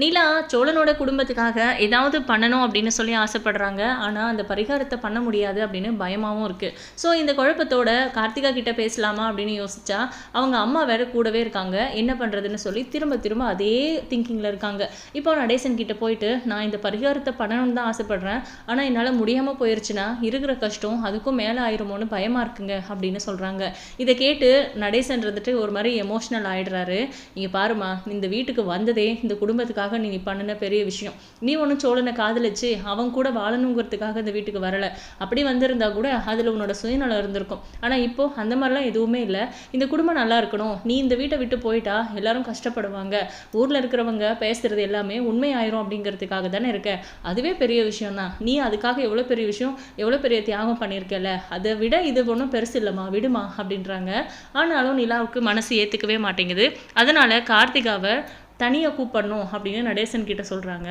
நிலா சோழனோட குடும்பத்துக்காக ஏதாவது பண்ணணும் அப்படின்னு சொல்லி ஆசைப்படுறாங்க. ஆனால் அந்த பரிகாரத்தை பண்ண முடியாது அப்படின்னு பயமாகவும் இருக்குது ஸோ இந்த குழப்பத்தோட கார்த்திகா கிட்ட பேசலாமா அப்படின்னு யோசிச்சா அவங்க அம்மா வேற கூடவே இருக்காங்க. என்ன பண்ணுறதுன்னு சொல்லி திரும்ப திரும்ப அதே திங்கிங்கில் இருக்காங்க. இப்போ நடேசன் கிட்ட போயிட்டு நான் இந்த பரிகாரத்தை பண்ணணும்னு தான் ஆசைப்படுறேன். ஆனால் என்னால் முடியாமல் போயிருச்சுன்னா இருக்கிற கஷ்டம் அதுக்கும் மேலே ஆயிருமோன்னு பயமாக இருக்குங்க அப்படின்னு சொல்கிறாங்க இதை கேட்டு நடேசன் இருந்துட்டு ஒரு மாதிரி எமோஷ்னல் ஆயிடுறாரு. இங்கே பாருமா இந்த வீட்டுக்கு வந்ததே இந்த குடும்பத்துக்காக நீ நீ பண்ணின பெரிய விஷயம். நீ ஒன்றும் சோழனை காதலிச்சு அவன் கூட வாழணுங்கிறதுக்காக இந்த வீட்டுக்கு வரலை. அப்படி வந்திருந்தா கூட அதில் உன்னோட சுயநலம் இருந்திருக்கும். ஆனால் இப்போது அந்த மாதிரிலாம் எதுவுமே இல்லை. இந்த குடும்பம் நல்லா இருக்கணும். நீ இந்த வீட்டை விட்டு போயிட்டா எல்லாரும் கஷ்டப்படுவாங்க. ஊரில் இருக்கிறவங்க பேசுகிறது எல்லாமே உண்மையாயிரும் அப்படிங்கிறதுக்காக தானே இருக்க. அதுவே பெரிய விஷயம் தான் நீ அதுக்காக எவ்வளோ பெரிய விஷயம் எவ்வளோ பெரிய தியாகம் பண்ணியிருக்கல. அதை விட இது ஒன்றும் பெருசு இல்லைம்மா விடுமா அப்படின்றாங்க. ஆனாலும் நிலாவுக்கு மனசு ஏற்றுக்கவே மாட்டேங்குது. அதனால் கார்த்திகாவை தனியாக கூப்பிடணும் அப்படின்னு நடேசன் கிட்ட சொல்கிறாங்க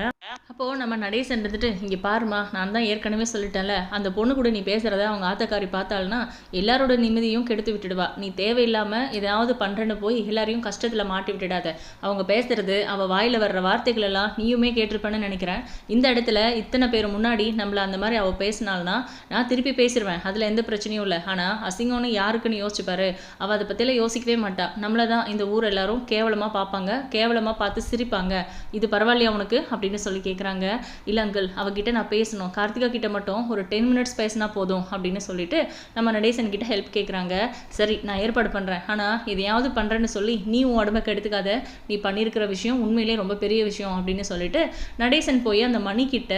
அப்போது நம்ம நடேசன் இருந்துட்டு இங்கே பாருமா நான் தான் ஏற்கனவே சொல்லிட்டேன்ல அந்த பொண்ணு கூட நீ பேசுகிறத அவங்க ஆத்தக்காரி பார்த்தாள்னா எல்லாரோட நிம்மதியும் கெடுத்து விட்டுடுவா. நீ தேவையில்லாமல் ஏதாவது பண்ணுறேன்னு போய் எல்லாரையும் கஷ்டத்தில் மாட்டி விட்டுடாத. அவங்க பேசுறது அவள் வாயில் வர்ற வார்த்தைகள் எல்லாம் நீயுமே கேட்டிருப்பேன்னு நினைக்கிறேன். இந்த இடத்துல இத்தனை பேர் முன்னாடி நம்மளை அந்த மாதிரி அவள் பேசினாள்னா நான் திருப்பி பேசிடுவேன் அதில் எந்த பிரச்சனையும் இல்லை. ஆனால் அசிங்கம்னு யாருக்குன்னு யோசிச்சுப்பாரு அவள் அதை பற்றிலாம் யோசிக்கவே மாட்டா. நம்மளை தான் இந்த ஊர் எல்லாரும் கேவலமாக பார்ப்பாங்க. கேவலமாக பார்த்து சிரிப்பாங்க. இது பரவாயில்லையா உனக்கு? அப்படின்னு சொல்லி கேட்குறாங்க இல்லை அங்கிள் அவகிட்ட நான் பேசணும். கார்த்திகா கிட்ட மட்டும் ஒரு டென் மினிட்ஸ் பேசினா போதும் அப்படின்னு சொல்லிட்டு நம்ம நடேசன் கிட்ட ஹெல்ப் கேட்குறாங்க சரி நான் ஏற்பாடு பண்ணுறேன் ஆனால் எதையாவது பண்ணுறேன்னு சொல்லி நீ உன் உடம்பை கெடுத்துக்காத. நீ பண்ணியிருக்கிற விஷயம் உண்மையிலே ரொம்ப பெரிய விஷயம் அப்படின்னு சொல்லிட்டு நடேசன் போய் அந்த மணிக்கிட்ட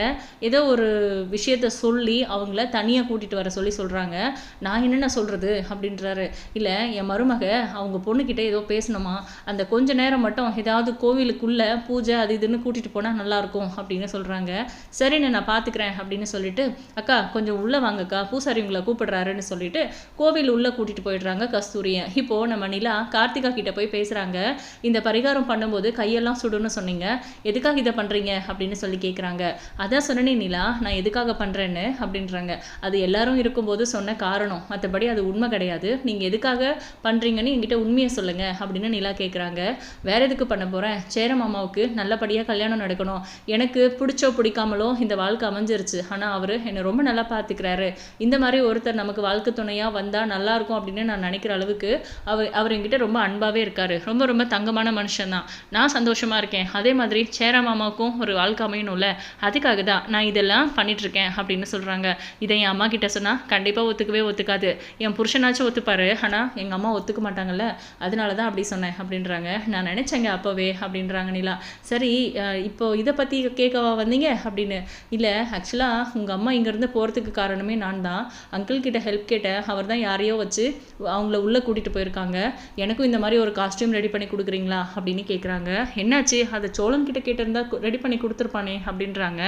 ஏதோ ஒரு விஷயத்த சொல்லி அவங்கள தனியாக கூட்டிகிட்டு வர சொல்லி சொல்கிறாங்க நான் என்னென்ன சொல்கிறது அப்படின்றாரு. இல்லை என் மருமக அவங்க பொண்ணுக்கிட்ட ஏதோ பேசணுமா? அந்த கொஞ்ச நேரம் மட்டும் ஏதாவது கோ கோவிலுக்குள்ளே பூஜை அது இதுன்னு கூட்டிகிட்டு போனால் நல்லாயிருக்கும் அப்படின்னு சொல்கிறாங்க சரிண்ணே நான் பார்த்துக்கிறேன் அப்படின்னு சொல்லிட்டு அக்கா கொஞ்சம் உள்ளே வாங்கக்கா பூசாரி உங்களை கூப்பிடுறாருன்னு சொல்லிட்டு கோவில் உள்ளே கூட்டிகிட்டு போயிடுறாங்க கஸ்தூரியை. இப்போது நம்ம நிலா கார்த்திகா கிட்ட போய் பேசுகிறாங்க இந்த பரிகாரம் பண்ணும்போது கையெல்லாம் சுடுன்னு சொன்னீங்க. எதுக்காக இதை பண்ணுறீங்க அப்படின்னு சொல்லி கேட்குறாங்க அதான் சொன்னனே நிலா நான் எதுக்காக பண்ணுறேன்னு அப்படின்றாங்க. அது எல்லாரும் இருக்கும்போது சொன்ன காரணம். மற்றபடி அது உண்மை கிடையாது. நீங்கள் எதுக்காக பண்ணுறீங்கன்னு என்கிட்ட உண்மையை சொல்லுங்கள் அப்படின்னு நிலா கேட்குறாங்க வேற எதுக்கு பண்ண போகிறேன் சேர மாமாவுக்கு நல்லபடியாக கல்யாணம் நடக்கணும். எனக்கு பிடிச்சோ பிடிக்காமலோ இந்த வாழ்க்கை அமைஞ்சிருச்சு. ஆனால் அவர் என்னை ரொம்ப நல்லா பார்த்துக்கிறாரு இந்த மாதிரி ஒருத்தர் நமக்கு வாழ்க்கை துணையாக வந்தால் நல்லாயிருக்கும் அப்படின்னு நான் நினைக்கிற அளவுக்கு அவர் அவர் என்கிட்ட ரொம்ப அன்பாகவே இருக்கார். ரொம்ப ரொம்ப தங்கமான மனுஷன் தான். நான் சந்தோஷமாக இருக்கேன். அதே மாதிரி சேர மாமாவுக்கும் ஒரு வாழ்க்கை அமையணும்ல. அதுக்காக தான் நான் இதெல்லாம் பண்ணிகிட்ருக்கேன் அப்படின்னு சொல்கிறாங்க இதை என் அம்மா கிட்ட சொன்னால் கண்டிப்பாக ஒத்துக்கவே ஒத்துக்காது. என் புருஷனாச்சும் ஒத்துப்பாரு. ஆனால் எங்கள் அம்மா ஒத்துக்க மாட்டாங்கல்ல. அதனால தான் அப்படி சொன்னேன் அப்படின்றாங்க. நான் நினச்சேங்க அப்போவே. அப்படின்றாங்க நிலா. சரி இப்போது இப்போ இதை பற்றி கேட்கவா வந்தீங்க? அப்படின்னு. இல்லை ஆக்சுவலாக உங்கள் அம்மா இங்கேருந்து போகிறதுக்கு காரணமே நான் தான். அங்கிள் கிட்ட ஹெல்ப் கேட்டேன் அவர் தான் யாரையோ வச்சு அவங்கள உள்ளே கூட்டிகிட்டு போயிருக்காங்க. எனக்கும் இந்த மாதிரி ஒரு காஸ்டியூம் ரெடி பண்ணி கொடுக்குறீங்களா? அப்படின்னு கேட்குறாங்க என்னாச்சு? அதை சோழன் கிட்ட கேட்டிருந்தா ரெடி பண்ணி கொடுத்துருப்பானே அப்படின்றாங்க.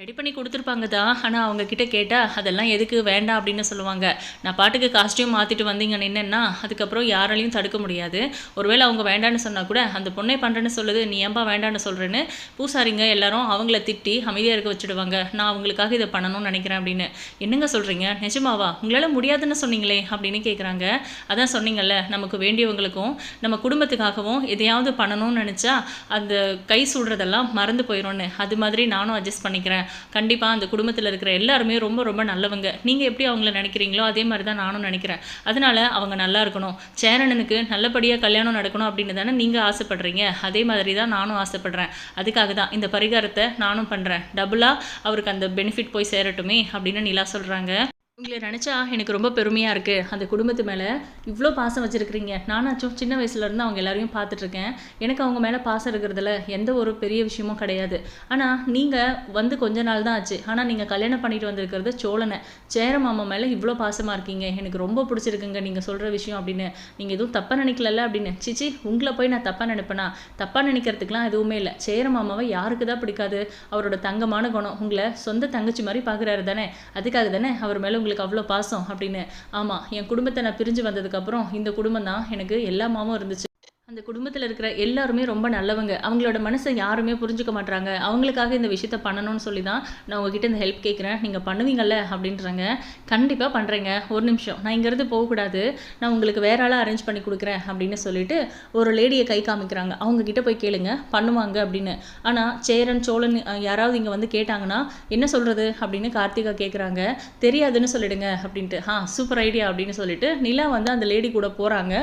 ரெடி பண்ணி கொடுத்துருப்பாங்க தான் ஆனால் அவங்கக்கிட்ட கேட்டால் அதெல்லாம் எதுக்கு? வேண்டாம் அப்படின்னு சொல்லுவாங்க. நான் பாட்டுக்கு காஸ்டியூம் மாற்றிட்டு வந்தீங்க நின்னேன்னா அதுக்கப்புறம் யாராலையும் தடுக்க முடியாது. ஒருவேளை அவங்க வேண்டான்னு சொன்னால் கூட அந்த பொண்ணை பண்ணுறேன்னு சொல்லுது நீ ஏன்பா வேண்டான்னு சொல்கிறேன்னு பூசாரிங்க எல்லாரும் அவங்கள திட்டி அமைதியாக இருக்க வச்சுடுவாங்க. நான் அவங்களுக்காக இதை பண்ணணும்னு நினைக்கிறேன் அப்படின்னு. என்னங்க சொல்கிறீங்க நிஜமாவா? உங்களால் முடியாதுன்னு சொன்னீங்களே அப்படின்னு கேட்குறாங்க அதான் சொன்னீங்கல்ல நமக்கு வேண்டியவங்களுக்கும் நம்ம குடும்பத்துக்காகவும் எதையாவது பண்ணணும்னு நினச்சா அந்த கை சுடுறதெல்லாம் மறந்து போயிடும்னு. அது மாதிரி நானும் அட்ஜஸ்ட் பண்ணிக்கிறேன். கண்டிப்பாக அந்த குடும்பத்தில் இருக்கிற எல்லாருமே ரொம்ப ரொம்ப நல்லவங்க. நீங்கள் எப்படி அவங்கள நினைக்கிறீங்களோ அதே மாதிரி தான் நானும் நினைக்கிறேன். அதனால அவங்க நல்லா இருக்கணும். சேரனனுக்கு நல்லபடியாக கல்யாணம் நடக்கணும் அப்படின்னு தானே நீங்கள் ஆசைப்படுறீங்க. அதே மாதிரி தான் நானும் ஆசைப்படுறேன். அதுக்காக தான் இந்த பரிகாரத்தை நானும் பண்ணுறேன் டபுளாக அவருக்கு அந்த பெனிஃபிட் போய் சேரட்டுமே அப்படின்னு நிலா சொல்கிறாங்க உங்களை நினச்சா எனக்கு ரொம்ப பெருமையாக இருக்குது அந்த குடும்பத்து மேலே இவ்வளோ பாசம் வச்சுருக்கிறீங்க. நானாச்சும் சின்ன வயசுலேருந்து அவங்க எல்லாரையும் பார்த்துட்ருக்கேன் எனக்கு அவங்க மேலே பாசம் இருக்கிறதுல எந்த ஒரு பெரிய விஷயமும் கிடையாது. ஆனால் நீங்கள் வந்து கொஞ்ச நாள் தான் ஆச்சு. ஆனால் நீங்கள் கல்யாணம் பண்ணிட்டு வந்திருக்கிறது சோழனை. சேர மாமா மேலே இவ்வளோ பாசமாக இருக்கீங்க. எனக்கு ரொம்ப பிடிச்சிருக்குங்க நீங்கள் சொல்கிற விஷயம் அப்படின்னு. நீங்கள் எதுவும் தப்பாக நினைக்கலல்ல அப்படின்னு. சிச்சி உங்களை போய் நான் தப்பாக நினைப்பேனா? தப்பாக நினைக்கிறதுக்குலாம் எதுவுமே இல்லை. சேர மாமாவை யாருக்கு தான் பிடிக்காது. அவரோட தங்கமான குணம் உங்களை சொந்த தங்கச்சி மாதிரி பார்க்குறாரு தானே. அதுக்காக தானே அவர் மேலே உங்களுக்கு அவ்வளோ பாசம் அப்படின்னு. ஆமாம் என் குடும்பத்தை நான் பிரிஞ்சு வந்ததுக்கப்புறம் இந்த குடும்பம் தான் எனக்கு எல்லாமாவும் இருந்துச்சு. அந்த குடும்பத்தில் இருக்கிற எல்லாருமே ரொம்ப நல்லவங்க. அவங்களோட மனசை யாருமே புரிஞ்சுக்க மாட்றாங்க. அவங்களுக்காக இந்த விஷயத்த பண்ணணும்னு சொல்லி தான் நான் உங்ககிட்ட இந்த ஹெல்ப் கேட்குறேன். நீங்கள் பண்ணுவீங்கள்ல அப்படின்றாங்க. கண்டிப்பாக பண்ணுறேங்க ஒரு நிமிஷம். நான் இங்கேருந்து போகக்கூடாது. நான் உங்களுக்கு வேற ஆளாக அரேஞ்ச் பண்ணி கொடுக்குறேன் அப்படின்னு சொல்லிட்டு ஒரு லேடியை கை காமிக்கிறாங்க. அவங்கக்கிட்ட போய் கேளுங்க. பண்ணுவாங்க அப்படின்னு. ஆனால் சேரன் சோழன் யாராவது இங்கே வந்து கேட்டாங்கன்னா என்ன சொல்கிறது அப்படின்னு கார்த்திகா கேட்குறாங்க தெரியாதுன்னு சொல்லிடுங்க அப்படின்ட்டு. ஆ சூப்பர் ஐடியா அப்படின்னு சொல்லிட்டு நிலா வந்து அந்த லேடி கூட போகிறாங்க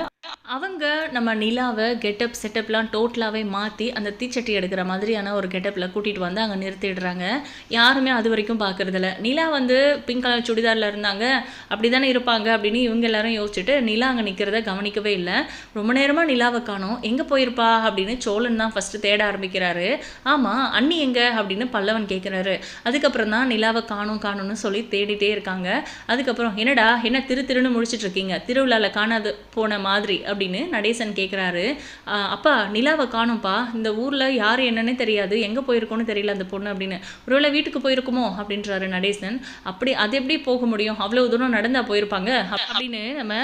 அவங்க நம்ம நிலாவை கெட்டப் செட்டப்லாம் டோட்டலாகவே மாற்றி அந்த தீச்சட்டி எடுக்கிற மாதிரியான ஒரு கெட்டப்பில் கூட்டிகிட்டு வந்து அங்கே நிறுத்திடுறாங்க. யாருமே அது வரைக்கும் பார்க்குறதில்ல நிலா வந்து பிங்க் கலர் சுடிதாரில் இருந்தாங்க. அப்படி தானே இருப்பாங்க அப்படின்னு இவங்க எல்லாரும் யோசிச்சுட்டு நிலா அங்கே நிற்கிறத கவனிக்கவே இல்லை. ரொம்ப நேரமாக நிலாவை காணும். எங்கே போயிருப்பா? அப்படின்னு சோழன் தான் ஃபஸ்ட்டு தேட ஆரம்பிக்கிறாரு. ஆமாம் அண்ணி எங்கே? அப்படின்னு பல்லவன் கேட்குறாரு அதுக்கப்புறம் தான் நிலாவை காணும் காணும்னு சொல்லி தேடிட்டே இருக்காங்க. அதுக்கப்புறம் என்னடா என்ன திரு திருன்னு முழிச்சிட்டுருக்கீங்க திருவிழாவில் காணாது போன மாதிரி அப்படின்னு நடேசன் கேட்குறாரு அப்பா நிலாவை காணும்ப்பா இந்த ஊரில் யார் என்னன்னே தெரியாது. எங்கே போயிருக்கோன்னு தெரியல அந்த பொண்ணு அப்படின்னு. ஒருவேளை வீட்டுக்கு போயிருக்குமோ? அப்படின்றாரு நடேசன். அப்படி அது எப்படி போக முடியும்? அவ்வளோ தூரம் நடந்தா போயிருப்பாங்க? அப்படின்னு நம்ம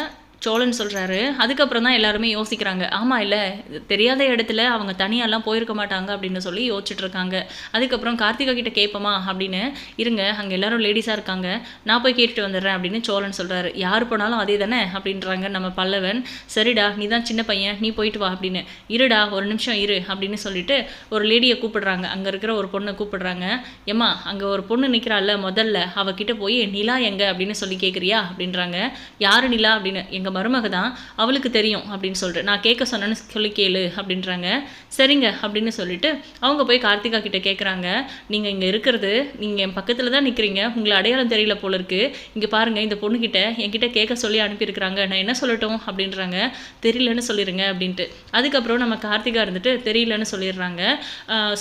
சோழன் சொல்கிறாரு அதுக்கப்புறம் தான் எல்லாருமே யோசிக்கிறாங்க. ஆமாம் இல்லை தெரியாத இடத்துல அவங்க தனியாலாம் போயிருக்க மாட்டாங்க அப்படின்னு சொல்லி யோசிச்சுட்ருக்காங்க அதுக்கப்புறம் கார்த்திகா கிட்ட கேட்போமா அப்படின்னு இருங்க அங்கே எல்லாரும் லேடிஸாக இருக்காங்க. நான் போய் கேட்டுட்டு வந்துடுறேன் அப்படின்னு சோழன் சொல்கிறாரு யார் போனாலும் அதே தானே? அப்படின்றாங்க நம்ம பல்லவன். சரிடா நீ தான் சின்ன பையன் நீ போயிட்டு வா அப்படின்னு. இருடா ஒரு நிமிஷம் இரு அப்படின்னு சொல்லிட்டு ஒரு லேடியை கூப்பிடுறாங்க. அங்கே இருக்கிற ஒரு பொண்ணை கூப்பிடுறாங்க. ஏம்மா அங்கே ஒரு பொண்ணு நிற்கிறாள்ல முதல்ல. அவகிட்ட போய் நிலா எங்க? அப்படின்னு சொல்லி கேட்குறியா அப்படின்றாங்க. யாரு நிலா? அப்படின்னு. எங்கள் மருமக தான் அவளுக்கு தெரியும் அப்படின்னு சொல்லிட்டு நான் கேட்க சொன்னேன்னு சொல்லி கேளு அப்படின்றாங்க. சரிங்க அப்படின்னு சொல்லிட்டு அவங்க போய் கார்த்திகா கிட்ட கேட்குறாங்க நீங்கள் இங்கே இருக்கிறது நீங்கள் என் பக்கத்தில் தான் நிற்கிறீங்க உங்களை அடையாளம் தெரியல போல இருக்கு. இங்கே பாருங்கள் இந்த பொண்ணுக்கிட்ட என்கிட்ட கேட்க சொல்லி அனுப்பியிருக்கிறாங்க. நான் என்ன சொல்லட்டும் அப்படின்றாங்க. தெரியலன்னு சொல்லிடுங்க அப்படின்ட்டு. அதுக்கப்புறம் நம்ம கார்த்திகா இருந்துட்டு தெரியலன்னு சொல்லிடுறாங்க.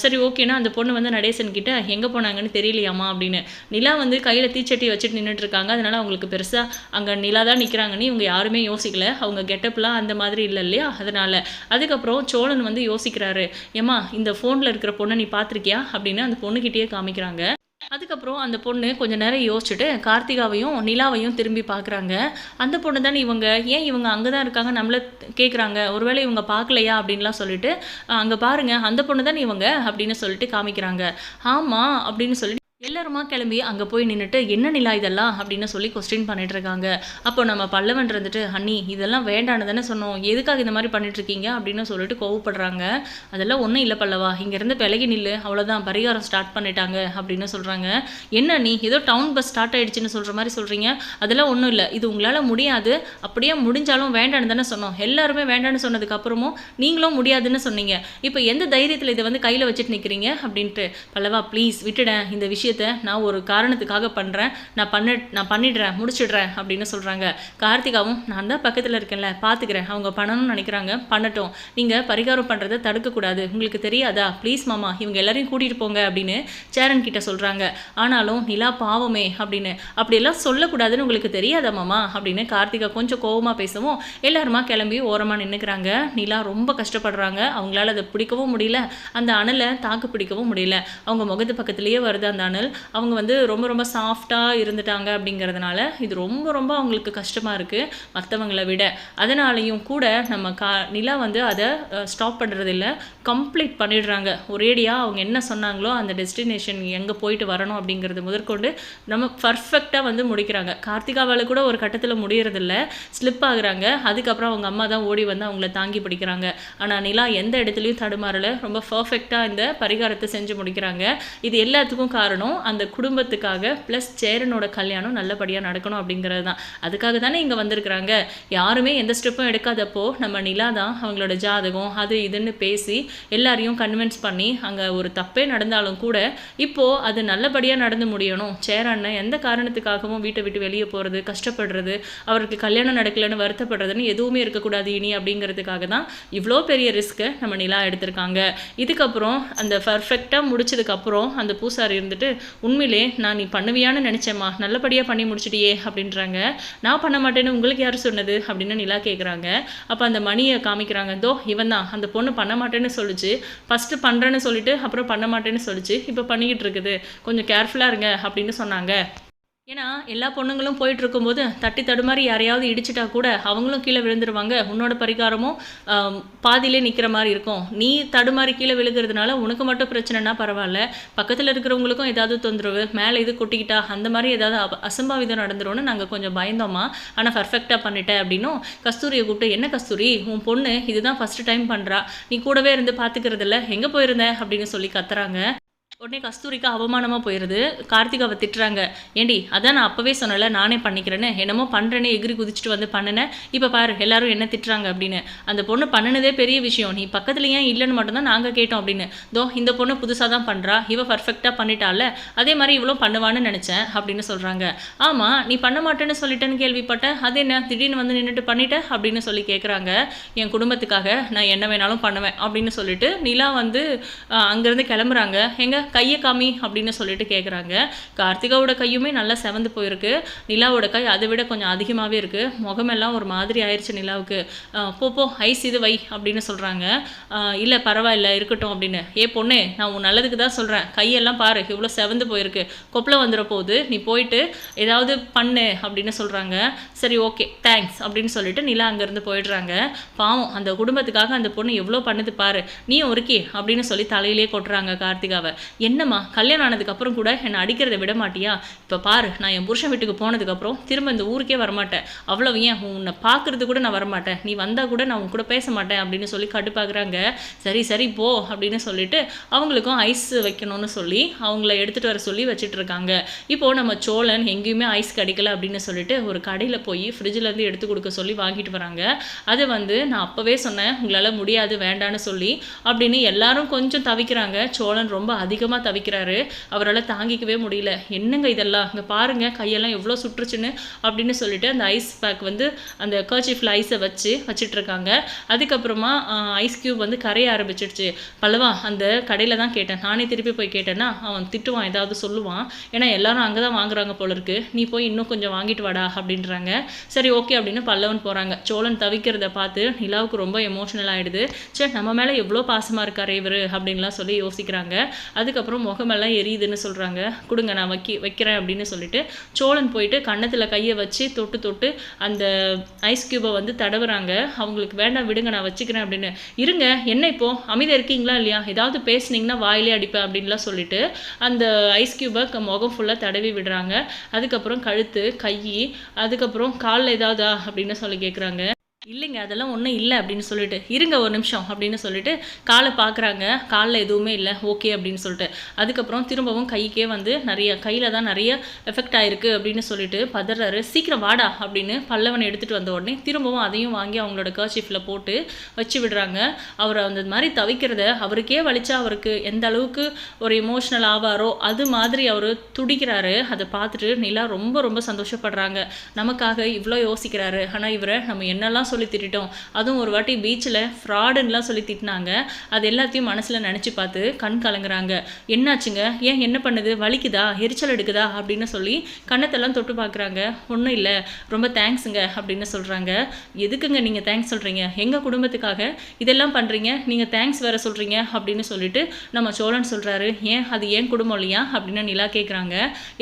சரி ஓகேனா அந்த பொண்ணு வந்து நடேசன் கிட்ட எங்கே போனாங்கன்னு தெரியலையாமா அப்படின்னு. நிலா வந்து கையில் தீச்சட்டி வச்சுட்டு நின்றுட்டு இருக்காங்க. அதனால அவங்களுக்கு பெருசாக அங்கே நிலா தான் நிற்கிறாங்கன்னு இவங்க யாருமே யோசிக்கல. அவங்க கெட்டப்லாம் அந்த மாதிரி இல்லை இல்லையா? அதனால அதுக்கப்புறம் சோழன் வந்து யோசிக்கிறாரு ஏம்மா இந்த ஃபோனில் இருக்கிற பொண்ணை நீ பார்த்துருக்கியா? அப்படின்னு அந்த பொண்ணுக்கிட்டேயே காமிக்கிறாங்க. அதுக்கப்புறம் அந்த பொண்ணு கொஞ்ச நேரம் யோசிச்சுட்டு கார்த்திகாவையும் நிலாவையும் திரும்பி பார்க்குறாங்க. அந்த பொண்ணு தானே இவங்க ஏன் இவங்க அங்கே தான் இருக்காங்க? நம்மளை கேட்குறாங்க ஒருவேளை இவங்க பார்க்கலையா? அப்படின்லாம் சொல்லிட்டு அங்கே பாருங்க அந்த பொண்ணு தானே இவங்க? அப்படின்னு சொல்லிட்டு காமிக்கிறாங்க. ஆமாம் அப்படின்னு சொல்லிட்டு எல்லாருமா கிளம்பி அங்கே போய் நின்றுட்டு என்ன நிலா இதெல்லாம்? அப்படின்னு சொல்லி கொஸ்டின் பண்ணிட்டு இருக்காங்க அப்போ நம்ம பல்லவன் இருந்துட்டு ஹன்னி இதெல்லாம் வேண்டான்னு தானே சொன்னோம். எதுக்காக இந்த மாதிரி பண்ணிட்டு இருக்கீங்க அப்படின்னு சொல்லிட்டு கோவப்படுறாங்க. அதெல்லாம் ஒன்றும் இல்லை பல்லவா. இங்கேருந்து விலகி நில்லு. அவ்வளோதான் பரிகாரம் ஸ்டார்ட் பண்ணிட்டாங்க. அப்படின்னு சொல்கிறாங்க என்ன நீ ஏதோ டவுன் பஸ் ஸ்டார்ட் ஆயிடுச்சுன்னு சொல்கிற மாதிரி சொல்கிறீங்க அதெல்லாம் ஒன்றும் இல்லை. இது உங்களால் முடியாது. அப்படியே முடிஞ்சாலும் வேண்டான்னு தானே சொன்னோம். எல்லாருமே வேண்டான்னு சொன்னதுக்கு அப்புறமும் நீங்களும் முடியாதுன்னு சொன்னீங்க. இப்போ எந்த தைரியத்தில் இதை வந்து கையில் வச்சுட்டு நிற்கிறீங்க அப்படின்ட்டு. பல்லவா ப்ளீஸ் விட்டுடேன். இந்த விஷயம் விஷயத்த நான் ஒரு காரணத்துக்காக பண்ணுறேன் நான் பண்ண நான் பண்ணிடுறேன் முடிச்சிடுறேன் அப்படின்னு சொல்கிறாங்க கார்த்திகாவும் நான் தான் பக்கத்தில் இருக்கேன்ல பார்த்துக்கிறேன் அவங்க பண்ணணும்னு நினைக்கிறாங்க. பண்ணட்டும். நீங்கள் பரிகாரம் பண்ணுறதை தடுக்கக்கூடாது. உங்களுக்கு தெரியாதா? ப்ளீஸ் மாமா இவங்க எல்லாரையும் கூட்டிகிட்டு போங்க அப்படின்னு சேரன் கிட்ட சொல்கிறாங்க ஆனாலும் நிலா பாவமே அப்படின்னு அப்படியெல்லாம் சொல்லக்கூடாதுன்னு உங்களுக்கு தெரியாதா மாமா? அப்படின்னு கார்த்திகா கொஞ்சம் கோவமாக பேசவும் எல்லாருமா கிளம்பி ஓரமாக நின்றுக்கிறாங்க நிலா ரொம்ப கஷ்டப்படுறாங்க. அவங்களால அதை பிடிக்கவும் முடியல. அந்த அணலை தாக்கு பிடிக்கவும் முடியல. அவங்க முகத்து பக்கத்துலேயே வருது அந்த அனல் அவங்க வந்து ரொம்ப ரொம்ப சாஃப்டாக இருந்துட்டாங்க அப்படிங்கிறதுனால இது ரொம்ப ரொம்ப அவங்களுக்கு கஷ்டமாக இருக்குது மற்றவங்களை விட. அதனாலையும் கூட நம்ம கா நிலா வந்து அதை ஸ்டாப் பண்ணுறதில்ல கம்ப்ளீட் பண்ணிடுறாங்க. ஒரேடியாக அவங்க என்ன சொன்னாங்களோ அந்த டெஸ்டினேஷன் எங்கே போயிட்டு வரணும் அப்படிங்கிறது முதற்கொண்டு நம்ம பர்ஃபெக்டாக வந்து முடிக்கிறாங்க. கார்த்திகாவால் கூட ஒரு கட்டத்தில் முடியறதில்ல ஸ்லிப் ஆகுறாங்க. அதுக்கப்புறம் அவங்க அம்மா தான் ஓடி வந்து அவங்கள தாங்கி பிடிக்கிறாங்க. ஆனால் நிலா எந்த இடத்துலையும் தடுமாறல. ரொம்ப பர்ஃபெக்டாக இந்த பரிகாரத்தை செஞ்சு முடிக்கிறாங்க. இது எல்லாத்துக்கும் காரணம் அந்த குடும்பத்துக்காக ப்ளஸ் சேரனோட கல்யாணம் நல்லபடியாக நடக்கணும் அப்படிங்கிறது தான். அதுக்காக தானே இங்கே வந்திருக்கிறாங்க. யாருமே எந்த ஸ்டெப்பும் எடுக்காதப்போ நம்ம நிலா தான் அவங்களோட ஜாதகம் அது இதுன்னு பேசி எல்லாரையும் கன்வின்ஸ் பண்ணி அங்கே ஒரு தப்பே நடந்தாலும் கூட இப்போது அது நல்லபடியாக நடந்து முடியணும். சேரண்ணன் எந்த காரணத்துக்காகவும் வீட்டை விட்டு வெளியே போகிறது கஷ்டப்படுறது அவருக்கு கல்யாணம் நடக்கலைன்னு வருத்தப்படுறதுன்னு எதுவுமே இருக்கக்கூடாது இனி அப்படிங்கிறதுக்காக தான் இவ்வளோ பெரிய ரிஸ்க்கை நம்ம நிலா எடுத்திருக்காங்க. இதுக்கப்புறம் அந்த பர்ஃபெக்டாக முடிச்சதுக்கப்புறம் அந்த பூசாரி இருந்துட்டு உண்மையிலே நான் நீ பண்ணுவியான்னு நினச்சேம்மா. நல்லபடியாக பண்ணி முடிச்சிட்டியே அப்படின்றாங்க. நான் பண்ண மாட்டேன்னு உங்களுக்கு யார் சொன்னது? அப்படின்னு நிலா கேட்குறாங்க அப்போ அந்த மணியை காமிக்கிறாங்க. தோ இவன் தான் அந்த பொண்ணு பண்ண மாட்டேன்னு சொல்லிச்சு. ஃபஸ்ட்டு பண்ணுறேன்னு சொல்லிட்டு அப்புறம் பண்ண மாட்டேன்னு சொல்லிச்சு. இப்போ பண்ணிக்கிட்டு இருக்குது. கொஞ்சம் கேர்ஃபுல்லாக இருங்க அப்படின்னு சொன்னாங்க. ஏன்னா எல்லா பொண்ணுங்களும் போயிட்டு இருக்கும்போது தட்டி தடுமாறி யாரையாவது இடிச்சிட்டா கூட அவங்களும் கீழே விழுந்துருவாங்க. உன்னோட பரிகாரமும் பாதியிலே நிற்கிற மாதிரி இருக்கும். நீ தடுமாறி கீழே விழுகிறதுனால உனக்கு மட்டும் பிரச்சனைனா பரவாயில்ல. பக்கத்தில் இருக்கிறவங்களுக்கும் ஏதாவது தொந்தரவு மேலே இது கொட்டிக்கிட்டா அந்த மாதிரி ஏதாவது அசம்பாவிதம் நடந்துரும்னு நாங்கள் கொஞ்சம் பயந்தோமா? ஆனால் பர்ஃபெக்டாக பண்ணிட்டேன் அப்படின்னும் கஸ்தூரியை கூப்பிட்டு என்ன கஸ்தூரி? உன் பொண்ணு இதுதான் ஃபஸ்ட்டு டைம் பண்ணுறா நீ கூடவே இருந்து பார்த்துக்கிறதில்ல எங்கே போயிருந்த? அப்படின்னு சொல்லி கத்துறாங்க. உடனே கஸ்தூரிக்கு அவமானமாக போயிடுது கார்த்திகாவை திட்டுறாங்க. ஏண்டி அதான் நான் அப்போவே சொன்னல நானே பண்ணிக்கிறேன்னு. என்னமோ பண்ணுறேன்னு எகிரி குதிச்சுட்டு வந்து பண்ணினேன். இப்போ பாரு எல்லாரும் என்ன திட்டுறாங்க அப்படின்னு. அந்த பொண்ணு பண்ணினதே பெரிய விஷயம். நீ பக்கத்துல ஏன் இல்லைன்னு மட்டும்தான் நாங்கள் கேட்டோம் அப்படின்னு. தோ இந்த பொண்ணு புதுசாக தான் பண்ணுறா இவ பர்ஃபெக்டாக பண்ணிட்டால அதே மாதிரி இவ்வளோ பண்ணுவான்னு நினச்சேன் அப்படின்னு சொல்கிறாங்க ஆமாம் நீ பண்ண மாட்டேன்னு சொல்லிட்டேன்னு கேள்விப்பட்டேன் அது என்ன? திடீர்னு வந்து நின்றுட்டு பண்ணிட்ட? அப்படின்னு சொல்லி கேட்குறாங்க என் குடும்பத்துக்காக நான் என்ன வேணாலும் பண்ணுவேன் அப்படின்னு சொல்லிட்டு நிலா வந்து அங்கேருந்து கிளம்புறாங்க. எங்கே? கையை காமி அப்படின்னு சொல்லிட்டு கேட்குறாங்க கார்த்திகாவோட கையுமே நல்லா செவந்து போயிருக்கு. நிலாவோட கை அதை விட கொஞ்சம் அதிகமாகவே இருக்குது முகமெல்லாம் ஒரு மாதிரி ஆயிடுச்சு நிலாவுக்கு. போ போ ஐஸ் இது வை அப்படின்னு சொல்கிறாங்க இல்லை பரவாயில்ல இருக்கட்டும் அப்படின்னு. ஏ பொண்ணே நான் உன் நல்லதுக்கு தான் சொல்கிறேன் கையெல்லாம் பாரு இவ்வளோ செவந்து போயிருக்கு. கொப்பில் வந்துட போகுது நீ போயிட்டு ஏதாவது பண்ணு அப்படின்னு சொல்கிறாங்க சரி ஓகே தேங்க்ஸ் அப்படின்னு சொல்லிட்டு நிலா அங்கேருந்து போயிடுறாங்க. பாவம் அந்த குடும்பத்துக்காக அந்த பொண்ணு எவ்வளோ பண்ணுது பாரு. நீயும் ஒருக்கி அப்படின்னு சொல்லி தலையிலே கொட்டுறாங்க கார்த்திகாவை. என்னம்மா கல்யாணம் ஆனதுக்கப்புறம் கூட என்னை அடிக்கிறத விட மாட்டியா? இப்போ பாரு நான் என் புருஷன் வீட்டுக்கு போனதுக்கப்புறம் திரும்ப இந்த ஊருக்கே வரமாட்டேன். அவ்வளவு ஏன்? உன்னை பார்க்கறது கூட நான் வரமாட்டேன். நீ வந்தால் கூட நான் உன் கூட பேச மாட்டேன் அப்படின்னு சொல்லி கடுப்பாக்குறாங்க. சரி சரி போ அப்படின்னு சொல்லிட்டு அவங்களுக்கும் ஐஸ் வைக்கணும்னு சொல்லி அவங்கள எடுத்துகிட்டு வர சொல்லி வச்சுட்டு இருக்காங்க இப்போது நம்ம சோழன் எங்கேயுமே ஐஸ் கிடைக்கல அப்படின்னு சொல்லிட்டு ஒரு கடையில் போய் ஃப்ரிட்ஜிலேருந்து எடுத்து கொடுக்க சொல்லி வாங்கிட்டு வராங்க. அதை வந்து நான் அப்போவே சொன்னேன் உங்களால் முடியாது வேண்டான்னு சொல்லி அப்படின்னு எல்லாரும் கொஞ்சம் தவிக்கிறாங்க. சோழன் ரொம்ப அதிகமாக தவிக்கிறாரு. அவரால் தாங்கிக்கவே முடியல. என்னங்க இதெல்லாம்? இங்கே பாருங்க கையெல்லாம் எவ்வளோ சுற்றுச்சுன்னு அப்படின்னு சொல்லிட்டு அந்த ஐஸ் பேக் வந்து அந்த கர்ச்சிஃபில் ஐஸை வச்சு வச்சிட்ருக்காங்க. அதுக்கப்புறமா ஐஸ் கியூப் வந்து கரைய ஆரம்பிச்சிடுச்சு. பல்லவா அந்த கடையில் தான் கேட்டேன். நானே திருப்பி போய் கேட்டேன்னா அவன் திட்டுவான் ஏதாவது சொல்லுவான். ஏன்னா எல்லாரும் அங்கே தான் வாங்குறாங்க போல இருக்கு. நீ போய் இன்னும் கொஞ்சம் வாங்கிட்டு வாடா அப்படின்றாங்க. சரி ஓகே அப்படின்னு பல்லவன் போகிறாங்க சோழன் தவிக்கிறத பார்த்து நிலாவுக்கு ரொம்ப எமோஷனல் ஆயிடுது. சரி நம்ம மேலே எவ்வளோ பாசமாக இருக்காரு இவர் அப்படின்லாம் சொல்லி யோசிக்கிறாங்க. அதுக்கு அதுக்கப்புறம் முகமெல்லாம் எரியுதுன்னு சொல்கிறாங்க கொடுங்க நான் வைக்கி வைக்கிறேன் அப்படின்னு சொல்லிட்டு சோழன் போயிட்டு கன்னத்தில் கையை வச்சு தொட்டு தொட்டு அந்த ஐஸ் கியூபை வந்து தடவுறாங்க. அவங்களுக்கு வேண்டாம் விடுங்க நான் வச்சுக்கிறேன் அப்படின்னு. இருங்க என்ன இப்போ? அமைதியாக இருக்கீங்களா இல்லையா? ஏதாவது பேசுனீங்கன்னா வாயிலே அடிப்பேன் அப்படின்லாம் சொல்லிட்டு அந்த ஐஸ் கியூபை முகம் ஃபுல்லாக தடவி விடுறாங்க. அதுக்கப்புறம் கழுத்து கை அதுக்கப்புறம் காலில் ஏதாவதா அப்படின்னு சொல்லி கேட்குறாங்க இல்லைங்க அதெல்லாம் ஒன்றும் இல்லை அப்படின்னு சொல்லிட்டு. இருங்க ஒரு நிமிஷம் அப்படின்னு சொல்லிட்டு காலை பார்க்குறாங்க காலில் எதுவுமே இல்லை. ஓகே அப்படின்னு சொல்லிட்டு. அதுக்கப்புறம் திரும்பவும் கைக்கே வந்து நிறைய கையில் தான் நிறைய எஃபெக்ட் ஆகிருக்கு அப்படின்னு சொல்லிட்டு பதறாரு. சீக்கிரம் வாடா அப்படின்னு பல்லவனை எடுத்துகிட்டு வந்த உடனே திரும்பவும் அதையும் வாங்கி அவங்களோட கர்ச்சிஃபில் போட்டு வச்சு விடுறாங்க. அவர் அந்த மாதிரி தவிக்கிறத அவருக்கே வலிச்சா அவருக்கு எந்த அளவுக்கு ஒரு எமோஷ்னல் ஆவாரோ அது மாதிரி அவர் துடிக்கிறாரு. அதை பார்த்துட்டு நிலா ரொம்ப ரொம்ப சந்தோஷப்படுறாங்க. நமக்காக இவ்வளோ யோசிக்கிறாரு. ஆனால் இவரை நம்ம என்னெல்லாம் சொல்லி திட்டோம் அதுவும் ஒரு வாட்டி பீச்சில் ஃப்ராடுன்னெலாம் சொல்லி திட்டினாங்க. அது எல்லாத்தையும் மனசில் நினச்சி பார்த்து கண் கலங்குறாங்க. என்னாச்சுங்க? ஏன் என்ன பண்ணுது? வலிக்குதா? எரிச்சல் எடுக்குதா? அப்படின்னு சொல்லி கண்ணத்தெல்லாம் தொட்டு பார்க்குறாங்க. ஒன்றும் இல்லை. ரொம்ப தேங்க்ஸுங்க அப்படின்னு சொல்கிறாங்க எதுக்குங்க நீங்கள் தேங்க்ஸ் சொல்கிறீங்க எங்கள் குடும்பத்துக்காக இதெல்லாம் பண்ணுறீங்க நீங்கள் தேங்க்ஸ் வேறு சொல்கிறீங்க அப்படின்னு சொல்லிட்டு நம்ம சோழன் சொல்கிறாரு ஏன்? அது ஏன் குடும்பம் இல்லையா? அப்படின்னு நிலா கேட்குறாங்க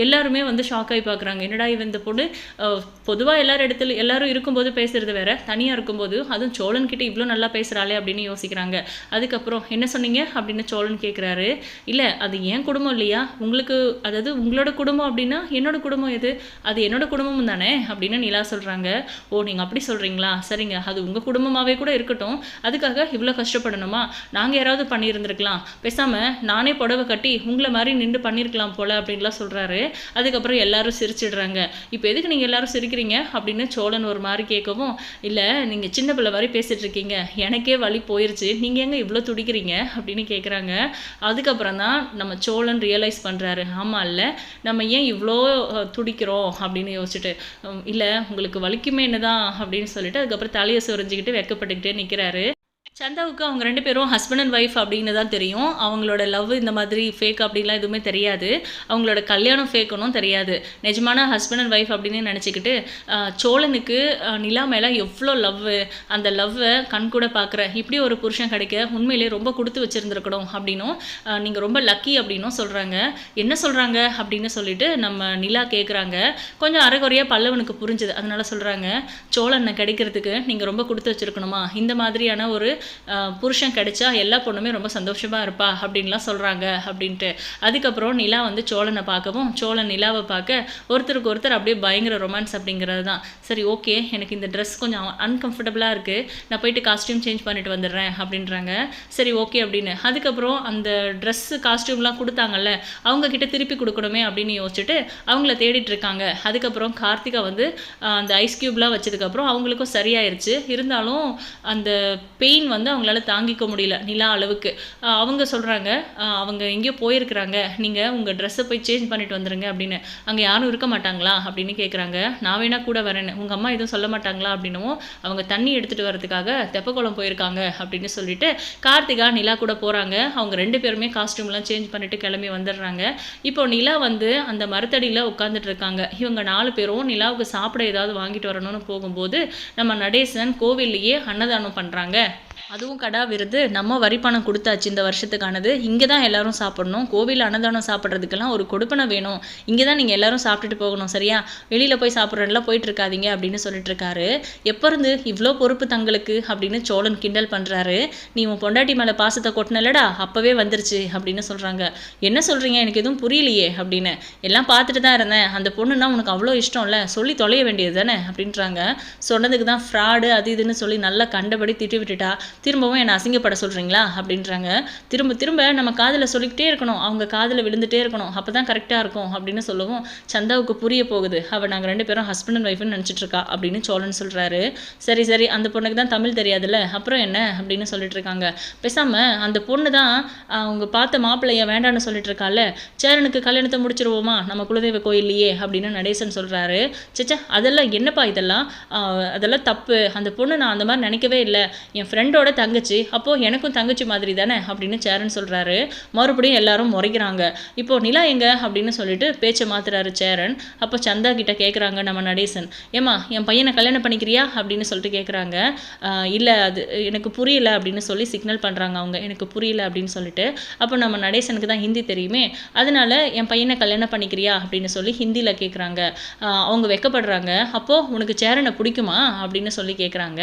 எல்லாருமே வந்து ஷாக் ஆகி பார்க்குறாங்க. என்னடா இவன் இந்த பொண்ணு? பொதுவாக எல்லார் இடத்துல எல்லாரும் இருக்கும்போது பேசுறது வேற. தனியாக இருக்கும்போது அதுவும் சோழன்கிட்ட இவ்வளோ நல்லா பேசுகிறாளே அப்படின்னு யோசிக்கிறாங்க. அதுக்கப்புறம் என்ன சொன்னீங்க? அப்படின்னு சோழன் கேட்குறாரு இல்லை அது ஏன் குடும்பம் இல்லையா? உங்களுக்கு அதாவது உங்களோட குடும்பம் அப்படின்னா என்னோட குடும்பம் எது? அது என்னோட குடும்பமும் தானே? அப்படின்னு நிலா சொல்கிறாங்க ஓ நீங்கள் அப்படி சொல்கிறீங்களா சரிங்க. அது உங்கள் குடும்பமாகவே கூட இருக்கட்டும். அதுக்காக இவ்வளோ கஷ்டப்படணுமா? நாங்கள் யாராவது பண்ணியிருந்திருக்கலாம். பேசாமல் நானே புடவை கட்டி உங்களை மாதிரி நின்று பண்ணியிருக்கலாம் போல அப்படின்லாம் சொல்கிறாரு அதுக்கப்புறம் எல்லாரும் சிரிச்சிடுறாங்க. இப்போ எதுக்கு நீங்கள் எல்லாரும் சிரிக்கிறீங்க? அப்படின்னு சோழன் ஒரு மாதிரி கேட்கவும் இல்லை நீங்கள் சின்ன பிள்ளை மாதிரி பேசிகிட்டு இருக்கீங்க. எனக்கே வலி போயிருச்சு. நீங்கள் எங்கே இவ்வளோ துடிக்கிறீங்க? அப்படின்னு கேட்குறாங்க அதுக்கப்புறம் தான் நம்ம சோழன் ரியலைஸ் பண்ணுறாரு ஆமாம் இல்லை நம்ம ஏன் இவ்வளோ துடிக்கிறோம்? அப்படின்னு யோசிச்சுட்டு இல்லை உங்களுக்கு வலிக்குமே என்னதான் அப்படின்னு சொல்லிட்டு அதுக்கப்புறம் தலையை சொரிஞ்சுக்கிட்டு வெக்கப்பட்டுக்கிட்டே நிற்கிறாரு சந்தாவுக்கு அவங்க ரெண்டு பேரும் ஹஸ்பண்ட் அண்ட் ஒய்ஃப் அப்படின்னு தான் தெரியும். அவங்களோட லவ் இந்த மாதிரி ஃபேக் அப்படின்லாம் எதுவுமே தெரியாது. அவங்களோட கல்யாணம் ஃபேக்கணும் தெரியாது. நிஜமான ஹஸ்பண்ட் அண்ட் ஒய்ஃப் அப்படின்னு நினச்சிக்கிட்டு சோழனுக்கு நிலா மேலே எவ்வளோ லவ் அந்த லவ்வை கண் கூட பார்க்குற இப்படி ஒரு புருஷன் கிடைக்க உண்மையிலேயே ரொம்ப கொடுத்து வச்சுருந்துருக்கணும் அப்படின்னும் நீங்கள் ரொம்ப லக்கி அப்படின்னும் சொல்கிறாங்க என்ன சொல்கிறாங்க அப்படின்னு சொல்லிட்டு நம்ம நிலா கேட்குறாங்க கொஞ்சம் அரைகுறையாக பல்லவனுக்கு புரிஞ்சுது. அதனால் சொல்கிறாங்க சோழனை கிடைக்கிறதுக்கு நீங்கள் ரொம்ப கொடுத்து வச்சுருக்கணுமா? இந்த மாதிரியான ஒரு புருஷன் கிடைச்சா எல்லா பொண்ணுமே ரொம்ப சந்தோஷமாக இருப்பா அப்படின்லாம் சொல்கிறாங்க அப்படின்ட்டு. அதுக்கப்புறம் நிலா வந்து சோழனை பார்க்கவும் சோழன் நிலாவை பார்க்க ஒருத்தருக்கு ஒருத்தர் அப்படியே பயங்கர ரொமான்ஸ் அப்படிங்கிறது தான். சரி ஓகே எனக்கு இந்த ட்ரெஸ் கொஞ்சம் அன்கம்ஃபர்டபுளாக இருக்குது நான் போயிட்டு காஸ்டியூம் சேஞ்ச் பண்ணிட்டு வந்துடுறேன் அப்படின்றாங்க. சரி ஓகே அப்படின்னு. அதுக்கப்புறம் அந்த ட்ரெஸ்ஸு காஸ்டியூம்லாம் கொடுத்தாங்கல்ல அவங்கக்கிட்ட திருப்பி கொடுக்கணுமே அப்படின்னு யோசிச்சுட்டு அவங்கள தேடிட்டு இருக்காங்க. அதுக்கப்புறம் கார்த்திகா வந்து அந்த ஐஸ் க்யூப்லாம் வச்சதுக்கப்புறம் அவங்களுக்கும் சரியாயிருச்சு. இருந்தாலும் அந்த பெயின் வந்து வந்து அவங்களால தாங்கிக்க முடியல நிலா அளவுக்கு. அவங்க சொல்கிறாங்க அவங்க எங்கேயோ போயிருக்கிறாங்க நீங்கள் உங்கள் ட்ரெஸ்ஸை போய் சேஞ்ச் பண்ணிட்டு வந்துருங்க அப்படின்னு. அங்கே யாரும் இருக்க மாட்டாங்களா அப்படின்னு கேட்குறாங்க நான் வேணா கூட வரேன்னு. உங்கள் அம்மா எதுவும் சொல்ல மாட்டாங்களா அப்படின்னவும் அவங்க தண்ணி எடுத்துகிட்டு வரதுக்காக தெப்பக்குளம் போயிருக்காங்க அப்படின்னு சொல்லிட்டு கார்த்திகா நிலா கூட போகிறாங்க அவங்க ரெண்டு பேருமே காஸ்டியூம்லாம் சேஞ்ச் பண்ணிட்டு கிளம்பி வந்துடுறாங்க. இப்போ நிலா வந்து அந்த மரத்தடியில் உட்காந்துட்டு இருக்காங்க. இவங்க நாலு பேரும் நிலாவுக்கு சாப்பிட ஏதாவது வாங்கிட்டு வரணும்னு போகும்போது நம்ம நடேசன் கோவில்லையே அன்னதானம் பண்ணுறாங்க அதுவும் கடா விருது. நம்ம வரி பணம் கொடுத்தாச்சு இந்த வருஷத்துக்கானது. இங்கே தான் எல்லாரும் சாப்பிடணும். கோவில் அன்னதானம் சாப்பிட்றதுக்கெல்லாம் ஒரு கொடுப்பனை வேணும். இங்கே தான் நீங்கள் எல்லாரும் சாப்பிட்டுட்டு போகணும் சரியா? வெளியில் போய் சாப்பிட்றதுலாம் போயிட்டு இருக்காதீங்க அப்படின்னு சொல்லிட்டு இருக்காரு. எப்போ இருந்து இவ்வளோ பொறுப்பு தங்களுக்கு அப்படின்னு சோழன் கிண்டல் பண்ணுறாரு நீ உன் பொண்டாட்டி மேலே பாசத்தை கொட்டினலடா அப்போவே வந்துருச்சு அப்படின்னு சொல்கிறாங்க என்ன சொல்கிறீங்க எனக்கு எதுவும் புரியலையே அப்படின்னு. எல்லாம் பார்த்துட்டு தான் இருந்தேன். அந்த பொண்ணுன்னா உனக்கு அவ்வளோ இஷ்டம்ல சொல்லி தொலைய வேண்டியது தானே? அப்படின்றாங்க. சொன்னதுக்கு தான் ஃப்ராடு அது இதுன்னு சொல்லி நல்லா கண்டபடி திட்டி விட்டுட்டா திரும்பவும் என்னை அசிங்கப்பட சொல்கிறீங்களா அப்படின்றாங்க. திரும்ப திரும்ப நம்ம காதில் சொல்லிக்கிட்டே இருக்கணும். அவங்க காதில் விழுந்துட்டே இருக்கணும். அப்போ தான் கரெக்டாக இருக்கும் அப்படின்னு சொல்லவும் சந்தாவுக்கு புரிய போகுது. அவள் நாங்கள் ரெண்டு பேரும் ஹஸ்பண்ட் அண்ட் ஒய்ஃப்னு நினச்சிட்ருக்கா அப்படின்னு சோழன் சொல்கிறாரு சரி சரி அந்த பொண்ணுக்கு தான் தமிழ் தெரியாதுல்ல? அப்புறம் என்ன? அப்படின்னு சொல்லிட்டு இருக்காங்க. பேசாமல் அந்த பொண்ணு தான் அவங்க பார்த்த மாப்பிள்ளைய வேண்டான்னு சொல்லிட்டு இருக்கால சேரனுக்கு கல்யாணத்தை முடிச்சிருவோமா? நம்ம குலதெய்வ கோயில்லையே அப்படின்னு நடேசன் சொல்கிறாரு சச்சா அதெல்லாம் என்னப்பா இதெல்லாம்? அதெல்லாம் தப்பு. அந்த பொண்ணு நான் அந்த மாதிரி நினைக்கவே இல்லை. என் ஃப்ரெண்டோட தங்கச்சி அப்போது எனக்கும் தங்கச்சி மாதிரி தானே அப்படின்னு சேரன் சொல்கிறாரு மறுபடியும் எல்லாரும் முறைக்கிறாங்க. இப்போ நிலா எங்கே? அப்படின்னு சொல்லிட்டு பேச்சை மாத்துறாரு சேரன். அப்போ சந்தா கிட்ட கேட்குறாங்க நம்ம நடேசன். ஏமா என் பையனை கல்யாணம் பண்ணிக்கிறியா? அப்படின்னு சொல்லிட்டு கேட்குறாங்க இல்லை அது எனக்கு புரியல அப்படின்னு சொல்லி சிக்னல் பண்ணுறாங்க அவங்க. எனக்கு புரியல அப்படின்னு சொல்லிட்டு. அப்போ நம்ம நடேசனுக்கு தான் ஹிந்தி தெரியுமே. அதனால என் பையனை கல்யாணம் பண்ணிக்கிறியா? அப்படின்னு சொல்லி ஹிந்தியில் கேட்குறாங்க அவங்க வெக்கப்படுறாங்க. அப்போது உனக்கு சேரனை பிடிக்குமா? அப்படின்னு சொல்லி கேட்குறாங்க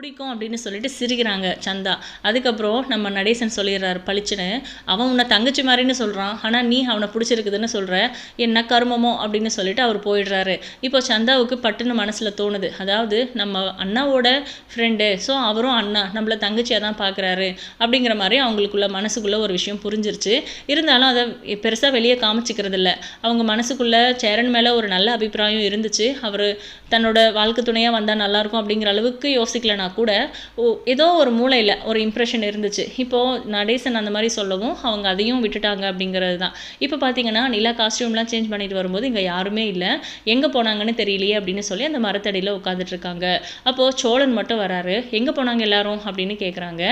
பிடிக்கும் அப்படின்னு சொல்லிட்டு சிரிக்கிறாங்க சந்தா. அதுக்கப்புறம் நம்ம நடேசன் சொல்லிடுறாரு பளிச்சுன்னு அவன் உன்னை தங்கச்சி மாதிரின்னு சொல்கிறான் ஆனால் நீ அவனை பிடிச்சிருக்குதுன்னு சொல்கிற என்ன கருமமோ? அப்படின்னு சொல்லிட்டு அவர் போயிடுறாரு. இப்போ சந்தாவுக்கு பட்டுன்னு மனசில் தோணுது. அதாவது நம்ம அண்ணாவோட ஃப்ரெண்டு ஸோ அவரும் அண்ணா. நம்மள தங்கச்சியாக தான் பார்க்குறாரு அப்படிங்கிற மாதிரி அவங்களுக்குள்ள மனசுக்குள்ளே ஒரு விஷயம் புரிஞ்சிருச்சு. இருந்தாலும் அதை பெருசாக வெளியே காமிச்சிக்கிறது இல்லை. அவங்க மனசுக்குள்ளே சேரன் மேலே ஒரு நல்ல அபிப்பிராயம் இருந்துச்சு. அவர் தன்னோட வாழ்க்கை துணையாக வந்தால் நல்லாயிருக்கும் அப்படிங்கிற அளவுக்கு யோசிக்கலனா கூட ஓ ஏதோ ஒரு மூளையில் ஒரு இம்ப்ரெஷன் இருந்துச்சு. இப்போது நடேசன் அந்த மாதிரி சொல்லவும் அவங்க அதையும் விட்டுட்டாங்க அப்படிங்கிறது தான். இப்போ பார்த்தீங்கன்னா நிலா காஸ்டியூம்லாம் சேஞ்ச் பண்ணிட்டு வரும்போது இங்கே யாருமே இல்லை. எங்கே போனாங்கன்னு தெரியலையே அப்படின்னு சொல்லி அந்த மரத்தடியில் உட்காந்துட்டு இருக்காங்க. அப்போது சோழன் மட்டும் வராரு. எங்கே போனாங்க எல்லாரும் அப்படின்னு கேட்குறாங்க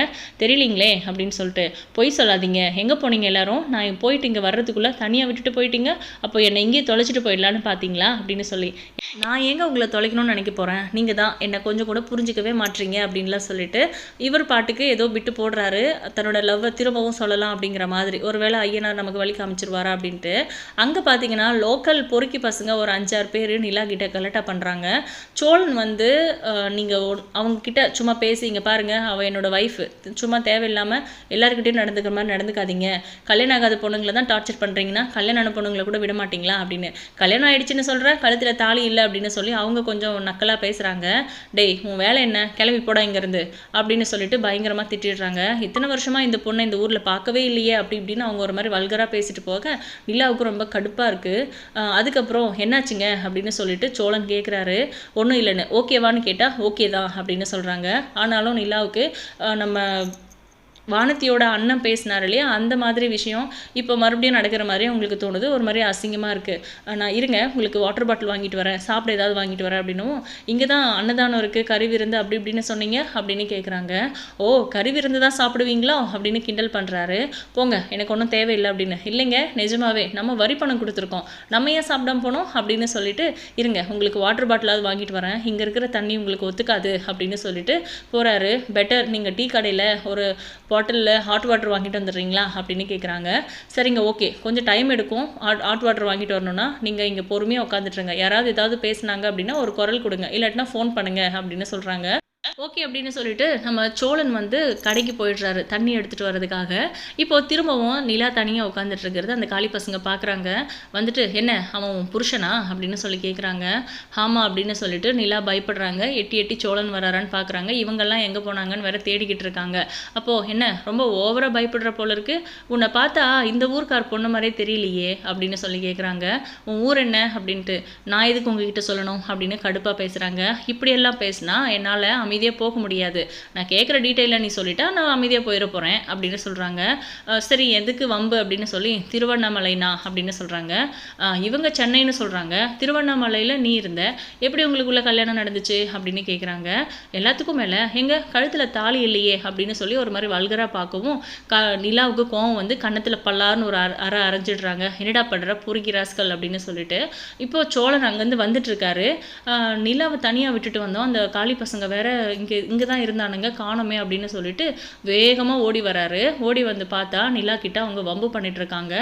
தெரியலீங்களே அப்படின்னு சொல்லிட்டு பொய் சொல்லாதீங்க. எங்கே போனீங்க எல்லாரும்? நான் போயிட்டு இங்கே வர்றதுக்குள்ளே தனியாக விட்டுட்டு போயிட்டீங்க. அப்போ என்னை இங்கேயே தொலைச்சிட்டு போயிடலான்னு பார்த்தீங்களா அப்படின்னு சொல்லி. நான் ஏங்க உங்களை தொலைக்கணும்னு நினைக்க போகிறேன் நீங்கள் தான் என்னை கொஞ்சம் கூட புரிஞ்சிக்கவே மாட்றீங்க அப்படின்லாம் சொல்லிட்டு இவர் பாட்டுக்கு ஏதோ விட்டு போடுறாரு. தன்னோட லவ்வை திரும்பவும் சொல்லலாம் அப்படிங்கிற மாதிரி. ஒருவேளை ஐயனார் நமக்கு வழி காமிச்சிருவாரா அப்படின்ட்டு. அங்கே பார்த்தீங்கன்னா லோக்கல் பொறுக்கி பசங்க ஒரு அஞ்சாறு பேர் நிலா கிட்ட கலெக்டாக பண்ணுறாங்க சோழன் வந்து நீங்கள் அவங்க கிட்ட சும்மா பேசி இங்கே பாருங்க அவள் என்னோட ஒய்ஃபு சும்மா தேவையில்லாமல் எல்லாருக்கிட்டையும் நடந்துக்கிற மாதிரி நடந்துக்காதீங்க. கல்யாணம் ஆகாத பொண்ணுங்களை தான் டார்ச்சர் பண்ணுறீங்கன்னா கல்யாணம் ஆன பொண்ணுங்களை கூட விட மாட்டீங்களா அப்படின்னு. கல்யாணம் ஆயிடுச்சுன்னு சொல்கிற கழுத்தில் தாலி இல்லை அப்படின்னு சொல்லி அவங்க கொஞ்சம் நக்கலாக பேசுகிறாங்க டேய் உன் வேலை என்ன? கிளம்பி போடா இங்கேருந்து அப்படின்னு சொல்லிட்டு பயங்கரமாக திட்டிடுறாங்க. இத்தனை வருஷமாக இந்த பொண்ணை இந்த ஊரில் பார்க்கவே இல்லையே அப்படி இப்படின்னு அவங்க ஒரு மாதிரி வல்கராக பேசிட்டு போக நிலாவுக்கு ரொம்ப கடுப்பாக இருக்குது அதுக்கப்புறம் என்னாச்சுங்க? அப்படின்னு சொல்லிட்டு சோழன் கேட்குறாரு ஒன்றும் இல்லைன்னு ஓகேவான்னு கேட்டால் ஓகே தான் அப்படின்னு சொல்கிறாங்க ஆனாலும் நிலாவுக்கு நம்ம வானத்தியோட அண்ணன் பேசினார் இல்லையா? அந்த மாதிரி விஷயம் இப்போ மறுபடியும் நடக்கிற மாதிரி உங்களுக்கு தோணுது. ஒரு மாதிரி அசிங்கமாக இருக்குது நான் இருங்க உங்களுக்கு வாட்டர் பாட்டில் வாங்கிட்டு வரேன். சாப்பிட ஏதாவது வாங்கிட்டு வரேன் அப்படின்னும். இங்கே தான் அன்னதானம் இருக்குது கறி விருந்து அப்படி இப்படின்னு சொன்னீங்க அப்படின்னு கேட்குறாங்க ஓ கறி விருந்து தான் சாப்பிடுவீங்களா அப்படின்னு கிண்டல் பண்ணுறாரு போங்க எனக்கு ஒன்றும் தேவையில்லை அப்படின்னு. இல்லைங்க நிஜமாவே நம்ம வரி பணம் கொடுத்துருக்கோம். நம்ம ஏன் சாப்பிடாம போனோம் அப்படின்னு சொல்லிட்டு இருங்க உங்களுக்கு வாட்டர் பாட்டிலாவது வாங்கிட்டு வரேன். இங்கே இருக்கிற தண்ணி உங்களுக்கு ஒத்துக்காது அப்படின்னு சொல்லிட்டு போகிறாரு பெட்டர் நீங்கள் டீ கடையில் ஒரு பாட்டிலில் ஹாட் வாட்டர் வாங்கிட்டு வந்துடுறீங்களா அப்படின்னு கேட்குறாங்க சரிங்க ஓகே கொஞ்சம் டைம் எடுக்கும். ஹாட் ஹாட் வாட்டர் வாங்கிட்டு வரணும்னா நீங்கள் இங்கே பொறுமையாக உட்காந்துட்ருங்க யாராவது ஏதாவது பேசுனாங்க அப்படின்னா ஒரு குரல் கொடுங்க. இல்லாட்டினா ஃபோன் பண்ணுங்க அப்படின்னு சொல்கிறாங்க ஓகே அப்படின்னு சொல்லிட்டு நம்ம சோழன் வந்து கடைக்கு போயிடுறாரு தண்ணி எடுத்துகிட்டு வர்றதுக்காக. இப்போ திரும்பவும் நிலா தனியாக உட்காந்துட்டு இருக்கிறது. அந்த காளி பசங்க பார்க்குறாங்க வந்துட்டு என்ன அவன் புருஷனா? அப்படின்னு சொல்லி கேட்குறாங்க ஆமாம் அப்படின்னு சொல்லிட்டு நிலா பயப்படுறாங்க. எட்டி எட்டி சோழன் வராரான்னு பார்க்குறாங்க இவங்கெல்லாம் எங்கே போனாங்கன்னு வேற தேடிக்கிட்டு இருக்காங்க. அப்போது என்ன ரொம்ப ஓவராக பயப்படுற போல இருக்கு. உன்னை பார்த்தா இந்த ஊருக்கார் பொண்ணு மாதிரியே தெரியலையே அப்படின்னு சொல்லி கேட்குறாங்க உன் ஊர் என்ன? அப்படின்ட்டு நான் எதுக்கு உங்ககிட்ட சொல்லணும்? அப்படின்னு கடுப்பாக பேசுகிறாங்க இப்படியெல்லாம் பேசினா என்னால் அமைதியாக போக முடியாது. நான் கேட்குற டீட்டெயிலில் நீ சொல்லிட்டா நான் அமைதியாக போயிட போகிறேன் அப்படின்னு சொல்கிறாங்க சரி எதுக்கு வம்பு அப்படின்னு சொல்லி திருவண்ணாமலைனா அப்படின்னு சொல்கிறாங்க இவங்க சென்னைன்னு சொல்கிறாங்க திருவண்ணாமலையில் நீ இருந்த எப்படி உங்களுக்குள்ள கல்யாணம் நடந்துச்சு அப்படின்னு கேட்குறாங்க எல்லாத்துக்கும் மேலே எங்கள் கழுத்தில் தாலி இல்லையே அப்படின்னு சொல்லி ஒரு மாதிரி வல்கராக பார்க்கவும் க நிலாவுக்கு கோவம் வந்து கன்னத்தில் பல்லார்னு ஒரு அற அற அரைஞ்சிடுறாங்க. என்னடா பண்ணுற பூரிகிராஸ்கள் அப்படின்னு சொல்லிட்டு. இப்போது சோழன் அங்கேருந்து வந்துட்டுருக்காரு நிலாவை தனியாக விட்டுட்டு வந்தோம். அந்த காளி பசங்க வேற இங்கே இங்கே தான் இருந்தானுங்க காணோமே அப்படின்னு சொல்லிட்டு வேகமாக ஓடி வராரு. ஓடி வந்து பார்த்தா நிலா கிட்ட அவங்க வம்பு பண்ணிட்டு இருக்காங்க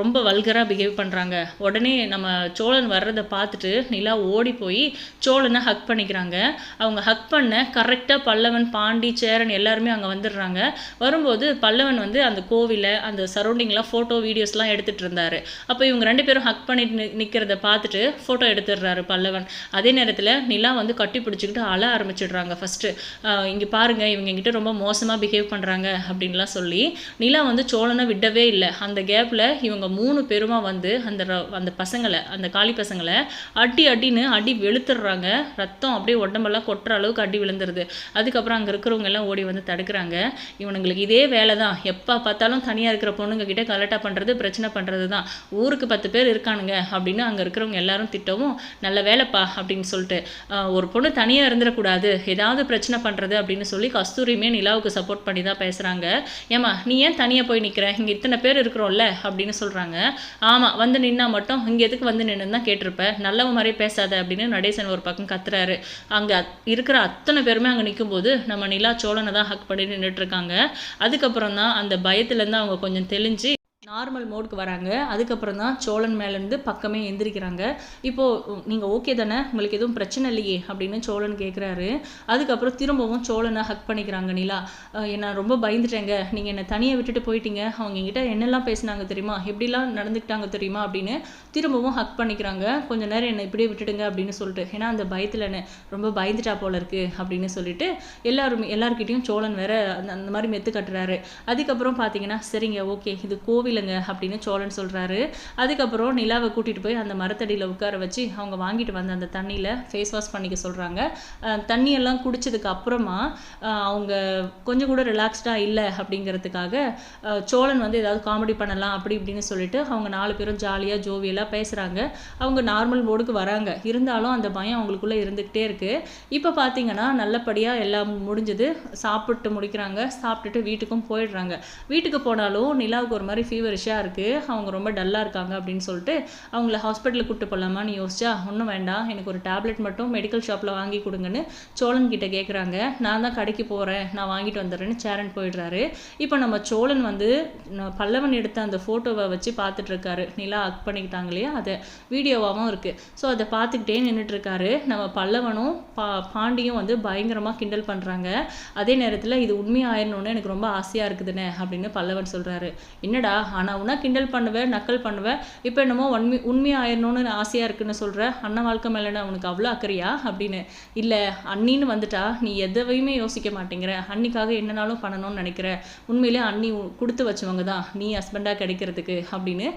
ரொம்ப வல்கராக பிஹேவ் பண்ணுறாங்க உடனே நம்ம சோழன் வர்றதை பார்த்துட்டு நிலா ஓடி போய் சோழனை ஹக் பண்ணிக்கிறாங்க. அவங்க ஹக் பண்ண கரெக்டாக பல்லவன் பாண்டி சேரன் எல்லாருமே அங்கே வந்துடுறாங்க. வரும்போது பல்லவன் வந்து அந்த கோவிலை அந்த சரௌண்டிங்லாம் ஃபோட்டோ வீடியோஸ்லாம் எடுத்துகிட்டு இருந்தார். அப்போ இவங்க ரெண்டு பேரும் ஹக் பண்ணிட்டு நிற்கிறத பார்த்துட்டு ஃபோட்டோ எடுத்துடுறாரு பல்லவன். அதே நேரத்தில் நிலா வந்து கட்டி பிடிச்சிக்கிட்டு அழ ஆரம்பிச்சிடுறாங்க. ஃபஸ்ட்டு இங்கே பாருங்க இவங்க கிட்ட ரொம்ப மோசமாக பிஹேவ் பண்ணுறாங்க அப்படின்லாம் சொல்லி நிலா வந்து சோழனை விடவே இல்லை. அந்த கேப்பில் இவங்க மூணு பேருமா வந்து அந்த ர- அந்த பசங்களை அந்த காளி பசங்களை அடி அடின்னு அடி வெளுத்துடுறாங்க. ரத்தம் அப்படியே உடம்பெல்லாம் கொட்டுற அளவுக்கு அடி விழுந்துருது. அதுக்கப்புறம் அங்கே இருக்கிறவங்க எல்லாம் ஓடி வந்து தடுக்கிறாங்க. இவனுங்களுக்கு இதே வேலை தான். எப்போ பார்த்தாலும் தனியாக இருக்கிற பொண்ணுங்க கிட்ட கலட்டா பண்ணுறது பிரச்சனை பண்ணுறது தான். ஊருக்கு பத்து பேர் இருக்கானுங்க அப்படின்னு அங்கே இருக்கிறவங்க எல்லாரும் திட்டவும் நல்ல வேலைப்பா அப்படின்னு சொல்லிட்டு ஒரு பொண்ணு தனியாக இருந்துடக்கூடாது. ஏதாவது பிரச்சனை பண்ணுறது அப்படின்னு சொல்லி கஸ்தூரியுமே நிலாவுக்கு சப்போர்ட் பண்ணி தான் பேசுகிறாங்க ஏமா நீ ஏன் தனியாக போய் நிற்கிற இங்கே இத்தனை பேர் இருக்கிறோம்ல அப்படின்னு சொல்கிறாங்க ஆமாம் வந்து நின்னா மட்டும் இங்கே எதுக்கு வந்து நின்று தான் கேட்டிருப்பேன் நல்லவ மாதிரி பேசாத அப்படின்னு நடேசன் ஒரு பக்கம் கத்துறாரு. அங்கே இருக்கிற அத்தனை பேருமே அங்கே நிற்கும்போது நம்ம நிலா சோழனை தான் ஹக் பண்ணி நின்றுட்டுருக்காங்க அதுக்கப்புறம் தான் அந்த பயத்துலேருந்து அவங்க கொஞ்சம் தெளிஞ்சு நார்மல் மோடுக்கு வராங்க. அதுக்கப்புறம் தான் சோழன் மேலேருந்து பக்கமே எந்திரிக்கிறாங்க. இப்போது நீங்கள் ஓகே தானே? உங்களுக்கு எதுவும் பிரச்சனை இல்லையே? அப்படின்னு சோழன் கேட்குறாரு அதுக்கப்புறம் திரும்பவும் சோழனை ஹக் பண்ணிக்கிறாங்க நிலா. என்ன ரொம்ப பயந்துட்டேங்க. நீங்கள் என்னை தனியாக விட்டுட்டு போயிட்டீங்க. அவங்க என்கிட்ட என்னெல்லாம் பேசுனாங்க தெரியுமா? எப்படிலாம் நடந்துக்கிட்டாங்க தெரியுமா? அப்படின்னு திரும்பவும் ஹக் பண்ணிக்கிறாங்க. கொஞ்ச நேரம் என்னை இப்படியே விட்டுடுங்க அப்படின்னு சொல்லிட்டு. ஏன்னா அந்த பயத்தில் என்ன ரொம்ப பயந்துட்டா போல இருக்கு அப்படின்னு சொல்லிட்டு எல்லாருமே எல்லாருக்கிட்டையும் சோழன் வேற அந்த அந்த மாதிரி மெத்து கட்டுறாரு. அதுக்கப்புறம் பார்த்தீங்கன்னா சரிங்க ஓகே இது கோவிலுங்க அப்படின்னு சோழன் சொல்கிறாரு அதுக்கப்புறம் நிலாவை கூட்டிகிட்டு போய் அந்த மரத்தடியில் உட்கார வச்சு அவங்க வாங்கிட்டு வந்த அந்த தண்ணியில் ஃபேஸ் வாஷ் பண்ணிக்க சொல்கிறாங்க தண்ணியெல்லாம் குடிச்சதுக்கு அப்புறமா அவங்க கொஞ்சம் கூட ரிலாக்ஸ்டாக இல்லை அப்படிங்கிறதுக்காக சோழன் வந்து ஏதாவது காமெடி பண்ணலாம் அப்படி இப்படின்னு சொல்லிட்டு அவங்க நாலு பேரும் ஜாலியாக ஜோவியெல்லாம் பேசுகிறாங்க அவங்க நார்மல் மோடுக்கு வராங்க. இருந்தாலும் அந்த பயம் அவங்களுக்குள்ளே இருந்துக்கிட்டே இருக்குது இப்போ பார்த்தீங்கன்னா நல்லபடியாக எல்லாம் முடிஞ்சது. சாப்பிட்டு முடிக்கிறாங்க. சாப்பிட்டுட்டு வீட்டுக்கும் போயிடுறாங்க. வீட்டுக்கு போனாலும் நிலாவுக்கு ஒரு மாதிரி ஃபீவரிஷாக இருக்குது அவங்க ரொம்ப டல்லாக இருக்காங்க அப்படின்னு சொல்லிட்டு அவங்கள ஹாஸ்பிட்டலுக்கு கூப்பிட்டு போகலாமான்னு யோசிச்சா ஒன்றும் வேண்டாம். எனக்கு ஒரு டேப்லெட் மட்டும் மெடிக்கல் ஷாப்பில் வாங்கி கொடுங்கன்னு சோழன் கிட்டே கேட்குறாங்க நான் தான் கடைக்கு போகிறேன் நான் வாங்கிட்டு வந்துடுறேன்னு சேரன் போயிடுறாரு. இப்போ நம்ம சோழன் வந்து பல்லவன் எடுத்த அந்த ஃபோட்டோவை வச்சு பார்த்துட்ருக்காரு நிலா அக் பண்ணிக்கிட்டாங்க இல்லையா? அதை வீடியோவாகவும் இருக்குது ஸோ அதை பார்த்துக்கிட்டே நின்றுட்டுருக்காரு நம்ம பல்லவனும் பா பாண்டியும் வந்து பயங்கரமாக கிண்டல் பண்ணுறாங்க அதே நேரத்தில் இது உண்மையாயிரணும்னு எனக்கு ரொம்ப ஆசையாக இருக்குதுண்ணே அப்படின்னு பல்லவன் சொல்கிறாரு என்னடா ஆனால் உன்னா கிண்டல் பண்ணுவேன் நக்கல் பண்ணுவேன். இப்போ என்னமோ உண்மை உண்மையாயிடணும்னு ஆசையாக இருக்குன்னு சொல்கிற அண்ணன் வாழ்க்கை மேலே உனக்கு அவ்வளோ அக்கறையா? அப்படின்னு. இல்லை அண்ணின்னு வந்துட்டா நீ எதையுமே யோசிக்க மாட்டேங்கிற. அன்னிக்காக என்னனாலும் பண்ணணும்னு நினைக்கிற. உண்மையிலே அண்ணி கொடுத்து வச்சவங்க தான். நீ ஹஸ்பண்டாக கிடைக்கிறதுக்கு அப்படின்னு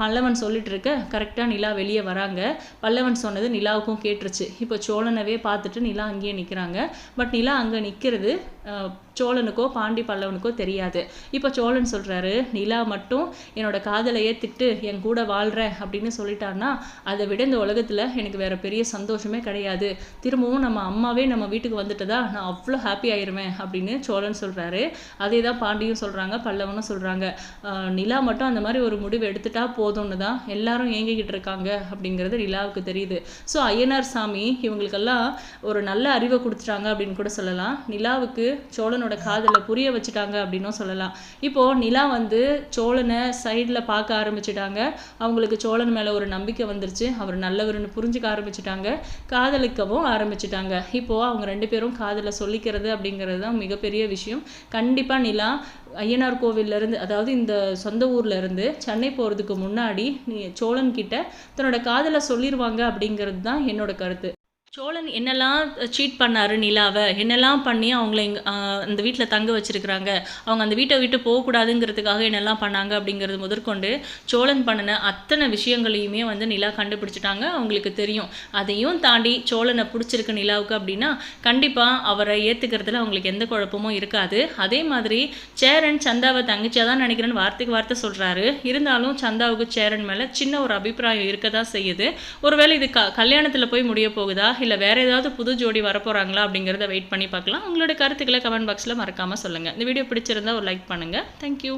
பல்லவன் சொல்லிட்டு இருக்க. கரெக்டாக நிலா வெளியே வராங்க. பல்லவன் சொன்னது நிலாவுக்கும் கேட்டுருச்சு. இப்போ சோழனவே பார்த்துட்டு நிலா அங்கேயே நிற்கிறாங்க பட் நிலா அங்கே நிற்கிறது சோழனுக்கோ பாண்டி பல்லவனுக்கோ தெரியாது. இப்போ சோழன் சொல்கிறாரு நிலா மட்டும் என்னோட காதலையே திட்டு என் கூட வாழ்கிறேன் அப்படின்னு சொல்லிட்டான்னா அதை விட இந்த உலகத்தில் எனக்கு வேற பெரிய சந்தோஷமே கிடையாது. திரும்பவும் நம்ம அம்மாவே நம்ம வீட்டுக்கு வந்துட்டதா நான் அவ்வளோ ஹாப்பி ஆயிருவேன் அப்படின்னு சோழன் சொல்கிறாரு அதே தான் பாண்டியும் சொல்கிறாங்க பல்லவனும் சொல்கிறாங்க நிலா மட்டும் அந்த மாதிரி ஒரு முடிவு எடுத்துட்டா போதும்னு தான் எல்லாரும் ஏங்கிக்கிட்டு இருக்காங்க அப்படிங்கிறது நிலாவுக்கு தெரியுது. ஸோ ஐயனார் சாமி இவங்களுக்கெல்லாம் ஒரு நல்ல அறிவை கொடுத்துட்டாங்க அப்படின்னு கூட சொல்லலாம். நிலாவுக்கு சோழனோட காதலை புரிய வச்சுட்டாங்க அப்படின்னும் சொல்லலாம். இப்போ நிலா வந்து சோழன் சைடில் பார்க்க ஆரம்பிச்சிட்டாங்க. அவங்களுக்கு சோழன் மேலே ஒரு நம்பிக்கை வந்துருச்சு. அவர் நல்லவர்னு புரிஞ்சுக்க ஆரம்பிச்சிட்டாங்க. காதலிக்கவும் ஆரம்பிச்சிட்டாங்க. இப்போது அவங்க ரெண்டு பேரும் காதலை சொல்லிக்கிறது அப்படிங்கிறது தான் மிகப்பெரிய விஷயம். கண்டிப்பாக நிலா ஐயனார் கோவிலேருந்து இருந்து அதாவது இந்த சொந்த ஊர்லேருந்து சென்னை போகிறதுக்கு முன்னாடி நீ சோழன்கிட்ட தன்னோட காதலை சொல்லிடுவாங்க அப்படிங்கிறது தான் என்னோட கருத்து. சோழன் என்னெல்லாம் சீட் பண்ணாரு நிலாவை? என்னெல்லாம் பண்ணி அவங்கள இங்க அந்த வீட்டில் தங்க வச்சிருக்கிறாங்க? அவங்க அந்த வீட்டை விட்டு போகக்கூடாதுங்கிறதுக்காக என்னெல்லாம் பண்ணாங்க அப்படிங்கிறது முதற்கொண்டு சோழன் பண்ணின அத்தனை விஷயங்களையுமே வந்து நிலா கண்டுபிடிச்சிட்டாங்க. அவங்களுக்கு தெரியும். அதையும் தாண்டி சோழனை பிடிச்சிருக்கு நிலாவுக்கு அப்படின்னா கண்டிப்பாக அவரை ஏற்றுக்கிறதுல அவங்களுக்கு எந்த குழப்பமும் இருக்காது. அதே மாதிரி சேரன் சந்தாவை தங்கச்சியாக தான் நினைக்கிறேன்னு வார்த்தைக்கு வார்த்தை சொல்கிறாரு இருந்தாலும் சந்தாவுக்கு சேரன் மேலே சின்ன ஒரு அபிப்பிராயம் இருக்க தான் செய்யுது. ஒருவேளை இது க கல்யாணத்தில் போய் முடிய போகுதா? இல்லை வேற ஏதாவது புது ஜோடி வரப்போகிறாங்களா அப்படிங்கிறத வெயிட் பண்ணி பார்க்கலாம். உங்களோட கருத்துக்களை கமெண்ட் பாக்ஸில் மறக்காமல் சொல்லுங்கள் இந்த வீடியோ பிடிச்சிருந்தா ஒரு லைக் பண்ணுங்கள் தேங்க்யூ